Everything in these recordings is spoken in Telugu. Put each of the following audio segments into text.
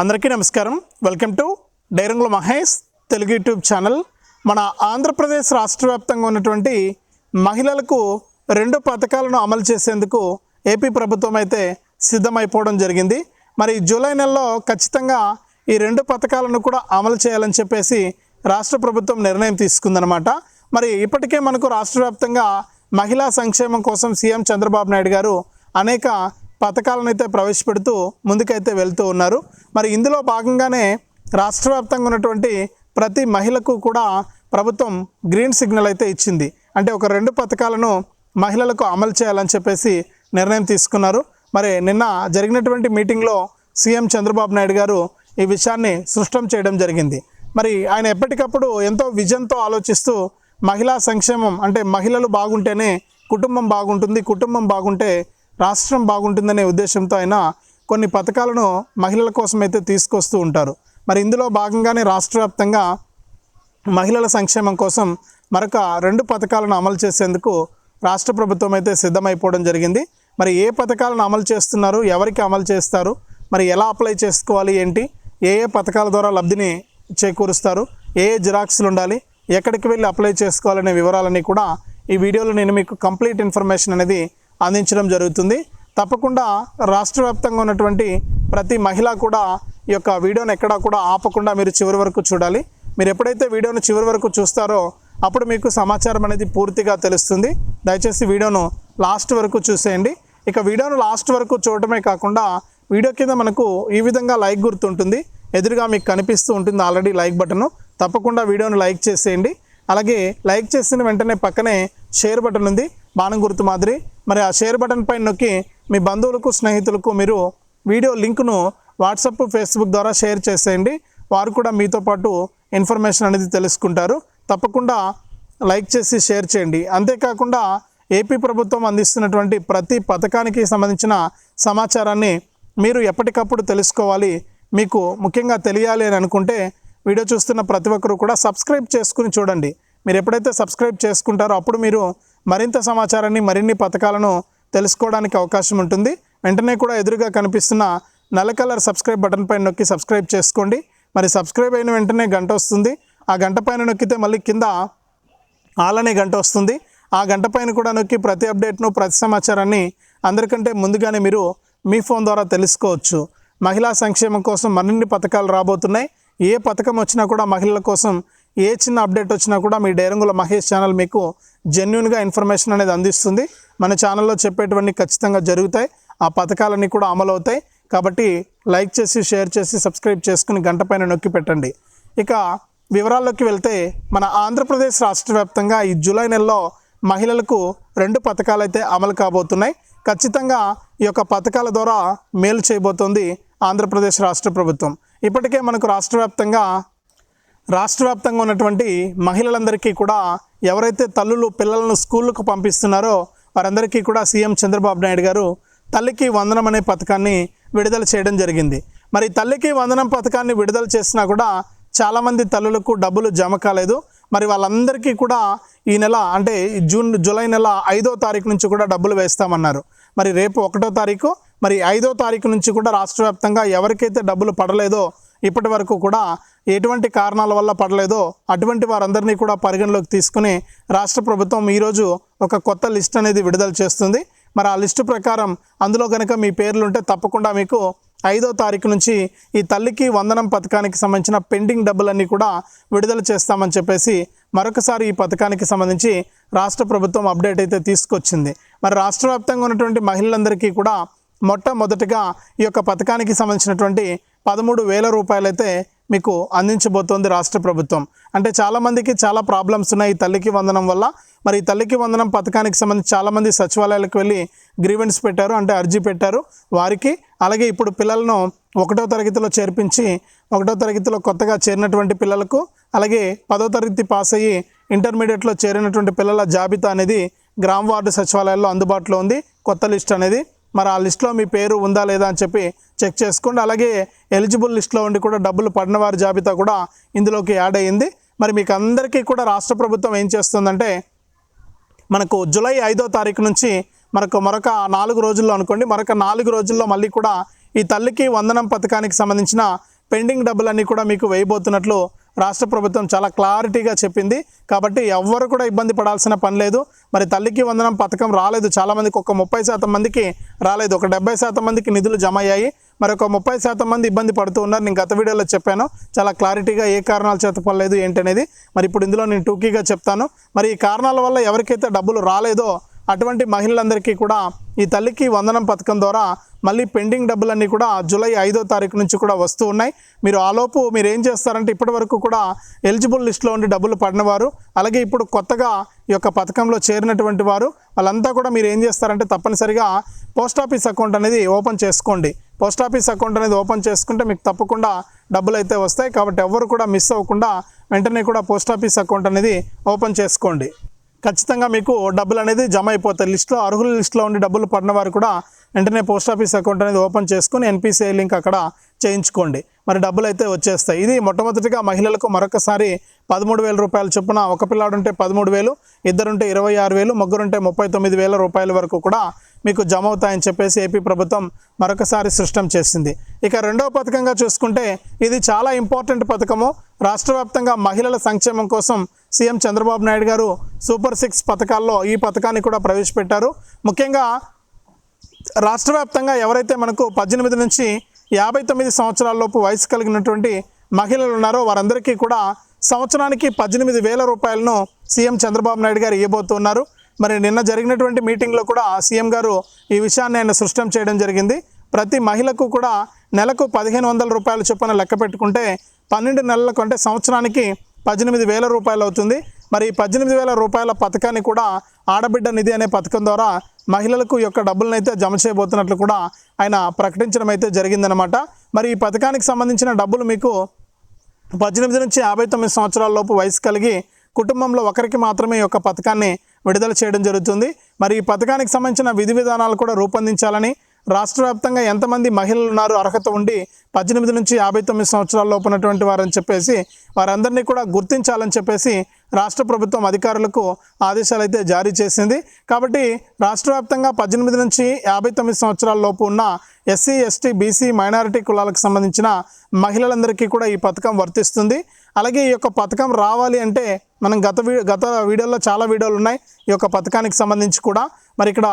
అందరికీ నమస్కారం. వెల్కమ్ టు డైరంగుల మహేష్ తెలుగు యూట్యూబ్ ఛానల్. మన ఆంధ్రప్రదేశ్ రాష్ట్ర వ్యాప్తంగా ఉన్నటువంటి మహిళలకు రెండు పథకాలను అమలు చేసేందుకు ఏపీ ప్రభుత్వం అయితే సిద్ధమైపోవడం జరిగింది. మరి జూలై నెలలో ఖచ్చితంగా ఈ రెండు పథకాలను కూడా అమలు చేయాలని చెప్పేసి రాష్ట్ర ప్రభుత్వం నిర్ణయం తీసుకుందనమాట మరి ఇప్పటికే మనకు రాష్ట్ర వ్యాప్తంగా మహిళా సంక్షేమం కోసం సీఎం చంద్రబాబు నాయుడు గారు అనేక పథకాలను అయితే ప్రవేశపెడుతూ ముందుకైతే వెళ్తూ ఉన్నారు. మరి ఇందులో భాగంగానే రాష్ట్ర వ్యాప్తంగా ఉన్నటువంటి ప్రతి మహిళకు కూడా ప్రభుత్వం గ్రీన్ సిగ్నల్ అయితే ఇచ్చింది. అంటే ఒక రెండు పథకాలను మహిళలకు అమలు చేయాలని చెప్పేసి నిర్ణయం తీసుకున్నారు. మరి నిన్న జరిగినటువంటి మీటింగ్లో సీఎం చంద్రబాబు నాయుడు గారు ఈ విషయాన్ని స్పష్టం చేయడం జరిగింది. మరి ఆయన ఎప్పటికప్పుడు ఎంతో విజన్తో ఆలోచిస్తూ మహిళా సంక్షేమం అంటే మహిళలు బాగుంటేనే కుటుంబం బాగుంటుంది కుటుంబం బాగుంటే రాష్ట్రం బాగుంటుందనే ఉద్దేశంతో ఆయన కొన్ని పథకాలను మహిళల కోసం అయితే తీసుకొస్తూ ఉంటారు. మరి ఇందులో భాగంగానే రాష్ట్ర వ్యాప్తంగా మహిళల సంక్షేమం కోసం మరొక రెండు పథకాలను అమలు చేసేందుకు రాష్ట్ర ప్రభుత్వం అయితే సిద్ధమైపోవడం జరిగింది. మరి ఏ పథకాలను అమలు చేస్తున్నారు? ఎవరికి అమలు చేస్తారు? మరి ఎలా అప్లై చేసుకోవాలి? ఏంటి? ఏ ఏ పథకాల ద్వారా లబ్ధిని చేకూరుస్తారు? ఏ ఏ జిరాక్స్లు ఉండాలి? ఎక్కడికి వెళ్ళి అప్లై చేసుకోవాలనే వివరాలన్నీ కూడా ఈ వీడియోలో నేను మీకు కంప్లీట్ ఇన్ఫర్మేషన్ అనేది అందించడం జరుగుతుంది. తప్పకుండా రాష్ట్ర వ్యాప్తంగా ఉన్నటువంటి ప్రతి మహిళ కూడా ఈ యొక్క వీడియోను ఎక్కడా కూడా ఆపకుండా మీరు చివరి వరకు చూడాలి. మీరు ఎప్పుడైతే వీడియోను చివరి వరకు చూస్తారో అప్పుడు మీకు సమాచారం అనేది పూర్తిగా తెలుస్తుంది. దయచేసి వీడియోను లాస్ట్ వరకు చూసేయండి. ఇక వీడియోను లాస్ట్ వరకు చూడటమే కాకుండా వీడియో కింద మనకు ఈ విధంగా లైక్ గుర్తుంటుంది. ఎదురుగా మీకు కనిపిస్తూ ఉంటుంది ఆల్రెడీ లైక్ బటను. తప్పకుండా వీడియోను లైక్ చేసేయండి. అలాగే లైక్ చేసిన వెంటనే పక్కనే షేర్ బటన్ ఉంది బాణం గుర్తు మాదిరి. మరి ఆ షేర్ బటన్ పైన నొక్కి మీ బంధువులకు స్నేహితులకు మీరు వీడియో లింకును వాట్సాప్ ఫేస్బుక్ ద్వారా షేర్ చేసేయండి. వారు కూడా మీతో పాటు ఇన్ఫర్మేషన్ అనేది తెలుసుకుంటారు. తప్పకుండా లైక్ చేసి షేర్ చేయండి. అంతేకాకుండా ఏపీ ప్రభుత్వం అందిస్తున్నటువంటి ప్రతి పథకానికి సంబంధించిన సమాచారాన్ని మీరు ఎప్పటికప్పుడు తెలుసుకోవాలి. మీకు ముఖ్యంగా తెలియాలి అని అనుకుంటే వీడియో చూస్తున్న ప్రతి ఒక్కరూ కూడా సబ్స్క్రైబ్ చేసుకుని చూడండి. మీరు ఎప్పుడైతే సబ్స్క్రైబ్ చేసుకుంటారో అప్పుడు మీరు మరింత సమాచారాన్ని మరిన్ని పథకాలను తెలుసుకోవడానికి అవకాశం ఉంటుంది. వెంటనే కూడా ఎదురుగా కనిపిస్తున్న నల్ల కలర్ సబ్స్క్రైబ్ బటన్ పైన నొక్కి సబ్స్క్రైబ్ చేసుకోండి. మరి సబ్స్క్రైబ్ అయిన వెంటనే గంట వస్తుంది. ఆ గంట పైన నొక్కితే మళ్ళీ కింద ఆలనే గంట వస్తుంది. ఆ గంట పైన కూడా నొక్కి ప్రతి అప్డేట్ను ప్రతి సమాచారాన్ని అందరికంటే ముందుగానే మీరు మీ ఫోన్ ద్వారా తెలుసుకోవచ్చు. మహిళా సంక్షేమం కోసం మరిన్ని పథకాలు రాబోతున్నాయి. ఏ పథకం వచ్చినా కూడా మహిళల కోసం ఏ చిన్న అప్డేట్ వచ్చినా కూడా మీ డేరంగుల మహేష్ ఛానల్ మీకు జెన్యున్గా ఇన్ఫర్మేషన్ అనేది అందిస్తుంది. మన ఛానల్లో చెప్పేటువంటి ఖచ్చితంగా జరుగుతాయి. ఆ పథకాలన్నీ కూడా అమలు అవుతాయి. కాబట్టి లైక్ చేసి షేర్ చేసి సబ్స్క్రైబ్ చేసుకుని గంట పైన నొక్కి పెట్టండి. ఇక వివరాల్లోకి వెళ్తే మన ఆంధ్రప్రదేశ్ రాష్ట్ర వ్యాప్తంగా ఈ జూలై నెలలో మహిళలకు రెండు పథకాలు అయితే అమలు కాబోతున్నాయి. ఖచ్చితంగా ఈ యొక్క పథకాల ద్వారా మేలు చేయబోతోంది ఆంధ్రప్రదేశ్ రాష్ట్ర ప్రభుత్వం. ఇప్పటికే మనకు రాష్ట్ర వ్యాప్తంగా రాష్ట్ర వ్యాప్తంగా ఉన్నటువంటి మహిళలందరికీ కూడా ఎవరైతే తల్లులు పిల్లలను స్కూళ్ళకు పంపిస్తున్నారో వారందరికీ కూడా సీఎం చంద్రబాబు నాయుడు గారు తల్లికి వందనం అనే పథకాన్ని విడుదల చేయడం జరిగింది. మరి తల్లికి వందనం పథకాన్ని విడుదల చేసినా కూడా చాలామంది తల్లులకు డబ్బులు జమ కాలేదు. మరి వాళ్ళందరికీ కూడా ఈ నెల అంటే జూన్ జూలై నెల ఐదో తారీఖు నుంచి కూడా డబ్బులు వేస్తామన్నారు. మరి రేపు ఒకటో తారీఖు మరి ఐదో తారీఖు నుంచి కూడా రాష్ట్ర వ్యాప్తంగా ఎవరికైతే డబ్బులు పడలేదో ఇప్పటి వరకు కూడా ఎటువంటి కారణాల వల్ల పడలేదో అటువంటి వారందరినీ కూడా పరిగణలోకి తీసుకుని రాష్ట్ర ప్రభుత్వం ఈరోజు ఒక కొత్త లిస్ట్ అనేది విడుదల చేస్తుంది. మరి ఆ లిస్టు ప్రకారం అందులో కనుక మీ పేర్లు ఉంటే తప్పకుండా మీకు ఐదో తారీఖు నుంచి ఈ తల్లికి వందనం పథకానికి సంబంధించిన పెండింగ్ డబ్బులన్నీ కూడా విడుదల చేస్తామని చెప్పేసి మరొకసారి ఈ పథకానికి సంబంధించి రాష్ట్ర ప్రభుత్వం అప్డేట్ అయితే తీసుకొచ్చింది. మరి రాష్ట్ర వ్యాప్తంగా ఉన్నటువంటి మహిళలందరికీ కూడా మొట్టమొదటిగా ఈ యొక్క పథకానికి సంబంధించినటువంటి పదమూడు వేల రూపాయలైతే మీకు అందించబోతోంది రాష్ట్ర ప్రభుత్వం. అంటే చాలామందికి చాలా ప్రాబ్లమ్స్ ఉన్నాయి ఈ తల్లికి వందనం వల్ల. మరి ఈ తల్లికి వందనం పథకానికి సంబంధించి చాలామంది సచివాలయాలకు వెళ్ళి గ్రీవెన్స్ పెట్టారు అంటే అర్జీ పెట్టారు వారికి. అలాగే ఇప్పుడు పిల్లలను ఒకటో తరగతిలో చేర్పించి ఒకటో తరగతిలో కొత్తగా చేరినటువంటి పిల్లలకు అలాగే పదో తరగతి పాస్ అయ్యి ఇంటర్మీడియట్లో చేరినటువంటి పిల్లల జాబితా అనేది గ్రామ వార్డు సచివాలయాల్లో అందుబాటులో ఉంది. కొత్త లిస్ట్ అనేది మరి ఆ లిస్ట్లో మీ పేరు ఉందా లేదా అని చెప్పి చెక్ చేసుకోండి. అలాగే ఎలిజిబుల్ లిస్ట్లో ఉండి కూడా డబ్బులు పడిన వారి జాబితా కూడా ఇందులోకి యాడ్ అయ్యింది. మరి మీకు అందరికీ కూడా రాష్ట్ర ప్రభుత్వం ఏం చేస్తుందంటే మనకు జూలై ఐదో తారీఖు నుంచి మనకు మరొక నాలుగు రోజుల్లో అనుకోండి మరొక నాలుగు రోజుల్లో మళ్ళీ కూడా ఈ తల్లికి వందనం పథకానికి సంబంధించిన పెండింగ్ డబ్బులన్నీ కూడా మీకు వేయబోతున్నట్లు రాష్ట్ర ప్రభుత్వం చాలా క్లారిటీగా చెప్పింది. కాబట్టి ఎవ్వరు కూడా ఇబ్బంది పడాల్సిన పని లేదు. మరి తల్లికి వందనం పథకం రాలేదు. చాలామందికి ఒక ముప్పై శాతం మందికి రాలేదు. ఒక డెబ్బై శాతం మందికి నిధులు జమ అయ్యాయి. మరి ఒక ముప్పై శాతం మంది ఇబ్బంది పడుతూ ఉన్నారు. నేను గత వీడియోలో చెప్పాను. చాలా క్లారిటీగా ఏ కారణాల చేత పడలేదు ఏంటనేది. మరి ఇప్పుడు ఇందులో నేను టూకీగా చెప్తాను. మరి ఈ కారణాల వల్ల ఎవరికైతే డబ్బులు రాలేదో అటువంటి మహిళలందరికీ కూడా ఈ తల్లికి వందనం పథకం ద్వారా మళ్ళీ పెండింగ్ డబ్బులన్నీ కూడా జూలై ఐదో తారీఖు నుంచి కూడా వస్తూ ఉన్నాయి. మీరు ఆలోపు మీరు ఏం చేస్తారంటే ఇప్పటి వరకు కూడా ఎలిజిబుల్ లిస్ట్లో ఉండి డబ్బులు పడినవారు అలాగే ఇప్పుడు కొత్తగా ఈ యొక్క పథకంలో చేరినటువంటి వారు వాళ్ళంతా కూడా మీరు ఏం చేస్తారంటే తప్పనిసరిగా పోస్ట్ ఆఫీస్ అకౌంట్ అనేది ఓపెన్ చేసుకోండి. పోస్ట్ ఆఫీస్ అకౌంట్ అనేది ఓపెన్ చేసుకుంటే మీకు తప్పకుండా డబ్బులు అయితే వస్తాయి. కాబట్టి ఎవరు కూడా మిస్ అవ్వకుండా వెంటనే కూడా పోస్ట్ ఆఫీస్ అకౌంట్ అనేది ఓపెన్ చేసుకోండి. ఖచ్చితంగా మీకు డబ్బులు అనేది జమ అయిపోతాయి. లిస్ట్లో అర్హుల లిస్ట్లో ఉండి డబ్బులు పడిన వారు కూడా వెంటనే పోస్ట్ ఆఫీస్ అకౌంట్ అనేది ఓపెన్ చేసుకుని ఎన్పిసిఐ లింక్ అక్కడ చేయించుకోండి. మరి డబ్బులు అయితే వచ్చేస్తాయి. ఇది మొట్టమొదటిగా మహిళలకు మరొకసారి పదమూడు వేల రూపాయల చొప్పున ఒక పిల్లాడుంటే పదమూడు వేలు ఇద్దరుంటే ఇరవై ఆరు వేలు ముగ్గురుంటే ముప్పై తొమ్మిది వేల రూపాయల వరకు కూడా మీకు జమ అవుతాయని చెప్పేసి ఏపీ ప్రభుత్వం మరొకసారి సృష్టం చేసింది. ఇక రెండవ పథకంగా చూసుకుంటే ఇది చాలా ఇంపార్టెంట్ పథకము. రాష్ట్ర వ్యాప్తంగా మహిళల సంక్షేమం కోసం సీఎం చంద్రబాబు నాయుడు గారు సూపర్ సిక్స్ పథకాల్లో ఈ పథకాన్ని కూడా ప్రవేశపెట్టారు. ముఖ్యంగా రాష్ట్ర వ్యాప్తంగా ఎవరైతే మనకు పద్దెనిమిది నుంచి యాభై తొమ్మిది సంవత్సరాలలోపు వయసు కలిగినటువంటి మహిళలు ఉన్నారో వారందరికీ కూడా సంవత్సరానికి పద్దెనిమిది వేల రూపాయలను సీఎం చంద్రబాబు నాయుడు గారు ఇవ్వబోతున్నారు. మరి నిన్న జరిగినటువంటి మీటింగ్లో కూడా సీఎం గారు ఈ విషయాన్ని ఆయన సృష్టం చేయడం జరిగింది. ప్రతి మహిళకు కూడా నెలకు పదిహేను వందల రూపాయల చొప్పున లెక్క పెట్టుకుంటే పన్నెండు నెలలకు అంటే సంవత్సరానికి పద్దెనిమిది వేల రూపాయలు అవుతుంది. మరి పద్దెనిమిది వేల రూపాయల పథకాన్ని కూడా ఆడబిడ్డ నిధి అనే పథకం ద్వారా మహిళలకు యొక్క డబ్బులను అయితే జమ చేయబోతున్నట్లు కూడా ఆయన ప్రకటించడం అయితే జరిగిందనమాట మరి ఈ పథకానికి సంబంధించిన డబ్బులు మీకు పద్దెనిమిది నుంచి యాభై తొమ్మిది సంవత్సరాల లోపు వయసు కలిగి కుటుంబంలో ఒకరికి మాత్రమే ఈ యొక్క పథకాన్ని విడుదల చేయడం జరుగుతుంది. మరి ఈ పథకానికి సంబంధించిన విధి విధానాలు కూడా రూపొందించాలని రాష్ట్ర వ్యాప్తంగా ఎంతమంది మహిళలు ఉన్నారు అర్హత ఉండి పద్దెనిమిది నుంచి యాభై తొమ్మిది సంవత్సరాల ఉన్నటువంటి వారని చెప్పేసి వారందరినీ కూడా గుర్తించాలని చెప్పేసి రాష్ట్ర ప్రభుత్వం అధికారులకు ఆదేశాలు అయితే జారీ చేసింది. కాబట్టి రాష్ట్ర వ్యాప్తంగా పద్దెనిమిది నుంచి యాభై తొమ్మిది సంవత్సరాల లోపు ఉన్న ఎస్సీ ఎస్టీ బీసీ మైనారిటీ కులాలకు సంబంధించిన మహిళలందరికీ కూడా ఈ పథకం వర్తిస్తుంది. అలాగే ఈ యొక్క పథకం రావాలి అంటే మనం గత వీ గత వీడియోలో చాలా వీడియోలు ఉన్నాయి. ఈ యొక్క పథకానికి సంబంధించి కూడా. మరి ఇక్కడ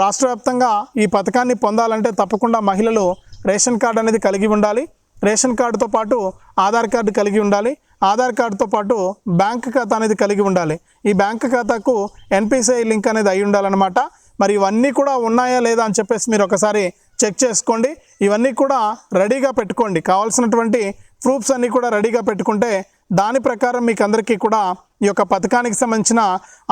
రాష్ట్ర వ్యాప్తంగా ఈ పథకాన్ని పొందాలంటే తప్పకుండా మహిళలు రేషన్ కార్డు అనేది కలిగి ఉండాలి. రేషన్ కార్డుతో పాటు ఆధార్ కార్డు కలిగి ఉండాలి. ఆధార్ కార్డుతో పాటు బ్యాంక్ ఖాతా అనేది కలిగి ఉండాలి. ఈ బ్యాంక్ ఖాతాకు ఎన్పిసిఐ లింక్ అనేది అయి ఉండాలన్నమాట. మరి ఇవన్నీ కూడా ఉన్నాయా లేదా అని చెప్పేసి మీరు ఒకసారి చెక్ చేసుకోండి. ఇవన్నీ కూడా రెడీగా పెట్టుకోండి. కావాల్సినటువంటి ప్రూఫ్స్ అన్నీ కూడా రెడీగా పెట్టుకుంటే దాని ప్రకారం మీకు అందరికీ కూడా ఈ యొక్క పథకానికి సంబంధించిన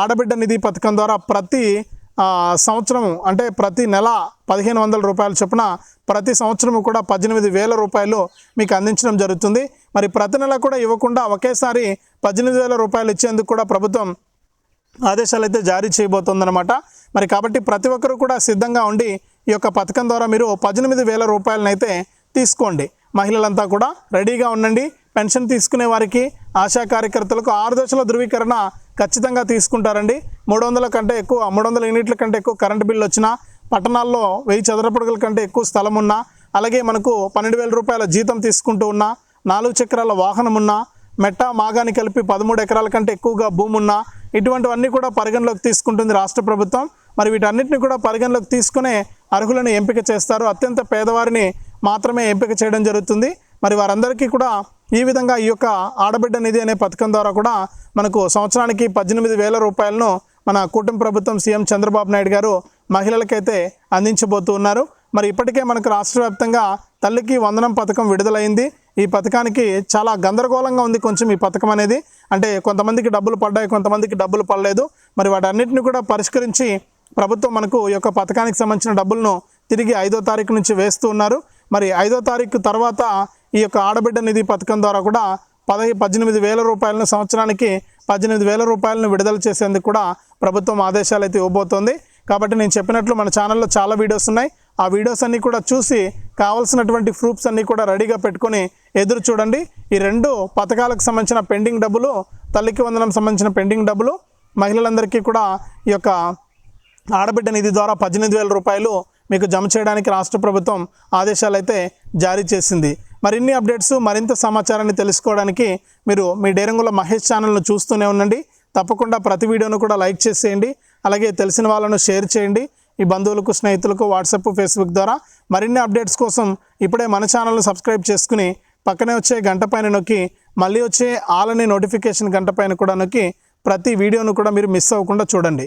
ఆడబిడ్డ నిధి పథకం ద్వారా ప్రతి సంవత్సరం అంటే ప్రతి నెల పదిహేను వందల రూపాయల చొప్పున ప్రతి సంవత్సరం కూడా పద్దెనిమిది వేల రూపాయలు మీకు అందించడం జరుగుతుంది. మరి ప్రతి నెల కూడా ఇవ్వకుండా ఒకేసారి పద్దెనిమిది వేల రూపాయలు ఇచ్చేందుకు కూడా ప్రభుత్వం ఆదేశాలు అయితే జారీ చేయబోతోందనమాట మరి కాబట్టి ప్రతి ఒక్కరూ కూడా సిద్ధంగా ఉండి ఈ యొక్క పథకం ద్వారా మీరు పద్దెనిమిది వేల రూపాయలనైతే తీసుకోండి. మహిళలంతా కూడా రెడీగా ఉండండి. పెన్షన్ తీసుకునే వారికి ఆశా కార్యకర్తలకు ఆరు దశల ధృవీకరణ ఖచ్చితంగా తీసుకుంటారండి. మూడు వందల కంటే ఎక్కువ మూడు వందల యూనిట్ల కంటే ఎక్కువ కరెంటు బిల్లు వచ్చినా పట్టణాల్లో వెయ్యి చదరపడుగుల కంటే ఎక్కువ స్థలం ఉన్నా అలాగే మనకు పన్నెండు వేల రూపాయల జీతం తీసుకుంటూ ఉన్నా నాలుగు చక్రాల వాహనం ఉన్నా మెట్ట మాగాని కలిపి పదమూడు ఎకరాల కంటే ఎక్కువగా భూమి ఉన్నా ఇటువంటివన్నీ కూడా పరిగణలోకి తీసుకుంటుంది రాష్ట్ర ప్రభుత్వం. మరి వీటన్నిటిని కూడా పరిగణలోకి తీసుకునే అర్హులను ఎంపిక చేస్తారు. అత్యంత పేదవారిని మాత్రమే ఎంపిక చేయడం జరుగుతుంది. మరి వారందరికీ కూడా ఈ విధంగా ఈ యొక్క ఆడబిడ్డ నిధి అనే పథకం ద్వారా కూడా మనకు సంవత్సరానికి పద్దెనిమిది వేల రూపాయలను మన కూటమి ప్రభుత్వం సీఎం చంద్రబాబు నాయుడు గారు మహిళలకైతే అందించబోతూ ఉన్నారు. మరి ఇప్పటికే మనకు రాష్ట్ర వ్యాప్తంగా తల్లికి వందనం పథకం విడుదలైంది. ఈ పథకానికి చాలా గందరగోళంగా ఉంది కొంచెం ఈ పథకం అనేది. అంటే కొంతమందికి డబ్బులు పడ్డాయి కొంతమందికి డబ్బులు పడలేదు. మరి వాటన్నిటిని కూడా పరిష్కరించి ప్రభుత్వం మనకు ఈ యొక్క పథకానికి సంబంధించిన డబ్బులను తిరిగి ఐదో తారీఖు నుంచి వేస్తూ ఉన్నారు. మరి ఐదో తారీఖు తర్వాత ఈ యొక్క ఆడబిడ్డ నిధి పథకం ద్వారా కూడా పదహి పద్దెనిమిది వేల రూపాయలను సంవత్సరానికి పద్దెనిమిది వేల రూపాయలను విడుదల చేసేందుకు కూడా ప్రభుత్వం ఆదేశాలు అయితే ఇవ్వబోతోంది. కాబట్టి నేను చెప్పినట్లు మన ఛానల్లో చాలా వీడియోస్ ఉన్నాయి. ఆ వీడియోస్ అన్నీ కూడా చూసి కావాల్సినటువంటి ప్రూఫ్స్ అన్నీ కూడా రెడీగా పెట్టుకొని ఎదురు చూడండి. ఈ రెండు పథకాలకు సంబంధించిన పెండింగ్ డబ్బులు తల్లికి వందనం సంబంధించిన పెండింగ్ డబ్బులు మహిళలందరికీ కూడా ఈ యొక్క ఆడబిడ్డ నిధి ద్వారా పద్దెనిమిది వేల రూపాయలు మీకు జమ చేయడానికి రాష్ట్ర ప్రభుత్వం ఆదేశాలు అయితే జారీ చేసింది. మరిన్ని అప్డేట్స్ మరింత సమాచారాన్ని తెలుసుకోవడానికి మీరు మీ డేరంగుల మహేష్ ఛానల్ను చూస్తూనే ఉండండి. తప్పకుండా ప్రతి వీడియోను కూడా లైక్ చేసేయండి. అలాగే తెలిసిన వాళ్ళను షేర్ చేయండి. ఈ బంధువులకు స్నేహితులకు వాట్సాప్ ఫేస్బుక్ ద్వారా మరిన్ని అప్డేట్స్ కోసం ఇప్పుడే మన ఛానల్ను సబ్స్క్రైబ్ చేసుకుని పక్కనే వచ్చే గంట పైన నొక్కి మళ్ళీ వచ్చే ఆలని నోటిఫికేషన్ గంట పైన కూడా నొక్కి ప్రతి వీడియోను కూడా మీరు మిస్ అవ్వకుండా చూడండి.